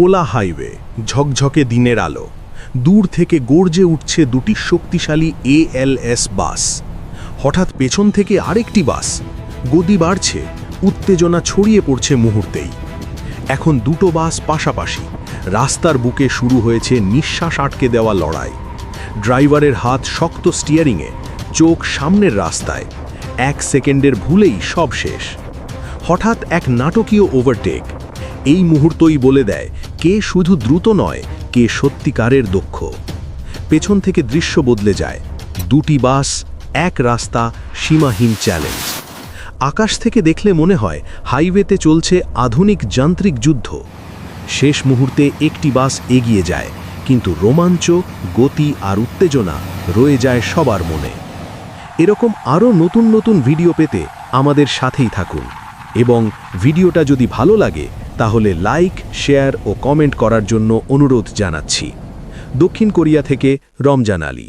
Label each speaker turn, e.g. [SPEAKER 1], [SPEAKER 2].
[SPEAKER 1] খোলা হাইওয়ে, ঝকঝকে দিনের আলো। দূর থেকে গর্জে উঠছে দুটি শক্তিশালী এএলএস বাস। হঠাৎ পেছন থেকে আরেকটি বাস। গদি বাড়ছে, উত্তেজনা ছড়িয়ে পড়ছে মুহূর্তেই। এখন দুটো বাস পাশাপাশি। রাস্তার বুকে শুরু হয়েছে নিঃশ্বাস আটকে দেওয়া লড়াই। ড্রাইভারের হাত শক্ত স্টিয়ারিংয়ে, চোখ সামনের রাস্তায়। এক সেকেন্ডের ভুলেই সব শেষ। হঠাৎ এক নাটকীয় ওভারটেক। এই মুহূর্তই বলে দেয় কে শুধু দ্রুত নয়, কে সত্যিকারের দক্ষ। পেছন থেকে দৃশ্য বদলে যায়, দুটি বাস, এক রাস্তা, সীমাহীন চ্যালেঞ্জ। আকাশ থেকে দেখলে মনে হয়, হাইওয়েতে চলছে আধুনিক যান্ত্রিক যুদ্ধ। শেষ মুহূর্তে একটি বাস এগিয়ে যায়, কিন্তু রোমাঞ্চ, গতি আর উত্তেজনা রয়ে যায় সবার মনে। এরকম আরও নতুন নতুন ভিডিও পেতে আমাদের সাথেই থাকুন এবং ভিডিওটা যদি ভালো লাগে তাহলে লাইক শেয়ার ও কমেন্ট করার জন্য অনুরোধ জানাচ্ছি। দক্ষিণ কোরিয়া থেকে রমজান আলী।